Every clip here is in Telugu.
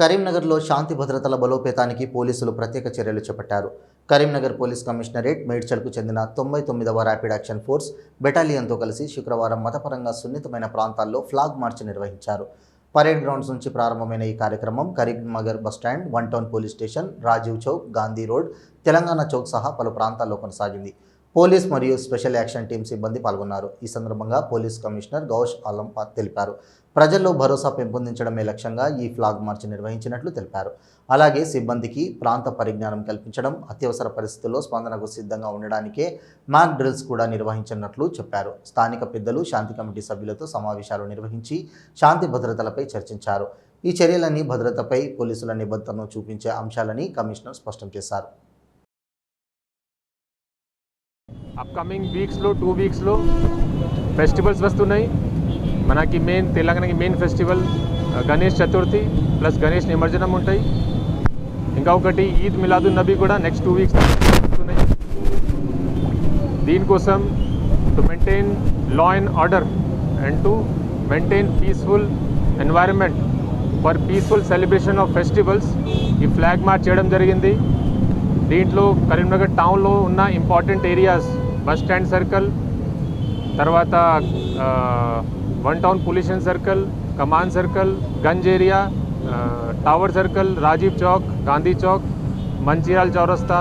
కరీంనగర్లో శాంతి భద్రతల బలోపేతానికి పోలీసులు ప్రత్యేక చర్యలు చేపట్టారు. కరీంనగర్ పోలీస్ కమిషనరేట్ మేడ్చల్కు చెందిన తొంభై తొమ్మిదవ ర్యాపిడ్ యాక్షన్ ఫోర్స్ బెటాలియన్తో కలిసి శుక్రవారం మతపరంగా సున్నితమైన ప్రాంతాల్లో ఫ్లాగ్ మార్చ్ నిర్వహించారు. పరేడ్ గ్రౌండ్స్ నుంచి ప్రారంభమైన ఈ కార్యక్రమం Karimnagar bus stand one town police station Rajiv Chowk Gandhi road Telangana Chowk సహా పలు ప్రాంతాల్లో కొనసాగింది. పోలీస్ మరియు స్పెషల్ యాక్షన్ టీం సిబ్బంది పాల్గొన్నారు. ఈ సందర్భంగా పోలీస్ కమిషనర్ గౌష్ ఆలం తెలిపారు. ప్రజల్లో భరోసా పెంపొందించడమే లక్ష్యంగా ఈ ఫ్లాగ్ మార్చ్ నిర్వహించినట్లు తెలిపారు. అలాగే సిబ్బందికి ప్రాంత పరిజ్ఞానం కల్పించడం అత్యవసర పరిస్థితుల్లో స్పందనకు సిద్ధంగా ఉండడానికే మాక్ డ్రిల్స్ కూడా నిర్వహించినట్లు చెప్పారు. స్థానిక పెద్దలు శాంతి కమిటీ సభ్యులతో సమావేశాలు నిర్వహించి శాంతి భద్రతలపై చర్చించారు. ఈ చర్యలన్నీ భద్రతపై పోలీసుల నిబద్ధతను చూపించే అంశాలని కమిషనర్ స్పష్టం చేశారు. అప్కమింగ్ వీక్స్లో టూ వీక్స్లో ఫెస్టివల్స్ వస్తున్నాయి. మనకి మెయిన్ తెలంగాణకి main festival Ganesh Chaturthi plus Ganesh నిమజ్జనం ఉంటాయి. ఇంకా ఒకటి ఈద్ మిలాదున్ నబీ కూడా నెక్స్ట్ టూ వీక్స్ వస్తున్నాయి. దీనికోసం to maintain law and order and to maintain peaceful environment for peaceful celebration of festivals ఈ ఫ్లాగ్ మార్చ్ చేయడం జరిగింది. దీంట్లో కరీంనగర్ టౌన్లో ఉన్న important areas bus stand circle తర్వాత one town pollution circle Kaman circle Ganj area tower circle Rajiv Chowk Gandhi Chowk Mancherial చౌరస్తా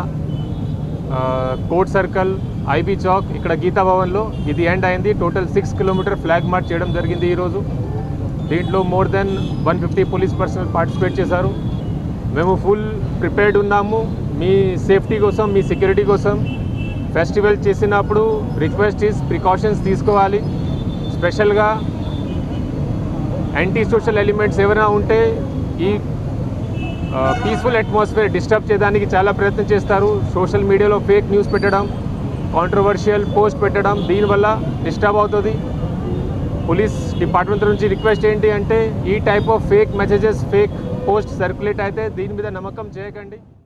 కోట్ సర్కిల్ ఐబీ చౌక్ ఇక్కడ గీతా భవన్లో ఇది ఎండ్ అయింది. Total six kilometre flag march చేయడం జరిగింది ఈరోజు. దీంట్లో more than one fifty police personnel participate చేశారు. మేము ఫుల్ ప్రిపేర్డ్ ఉన్నాము. మీ సేఫ్టీ కోసం మీ సెక్యూరిటీ కోసం. ఫెస్టివల్ చేసినప్పుడు రిక్వెస్ట్ ఇస్ ప్రికాషన్స్ తీసుకోవాలి. స్పెషల్గా యాంటీ సోషల్ ఎలిమెంట్స్ ఎవరైనా ఉంటే ఈ పీస్ఫుల్ అట్మాస్ఫియర్ డిస్టర్బ్ చేయడానికి చాలా ప్రయత్నం చేస్తారు. సోషల్ మీడియాలో ఫేక్ న్యూస్ పెట్టడం కాంట్రవర్షియల్ పోస్ట్ పెట్టడం దీనివల్ల డిస్టర్బ్ అవుతుంది. పోలీస్ డిపార్ట్మెంట్ నుంచి రిక్వెస్ట్ ఏంటి అంటే ఈ type of fake messages fake post circulate అయితే దీని మీద నమ్మకం చేయకండి.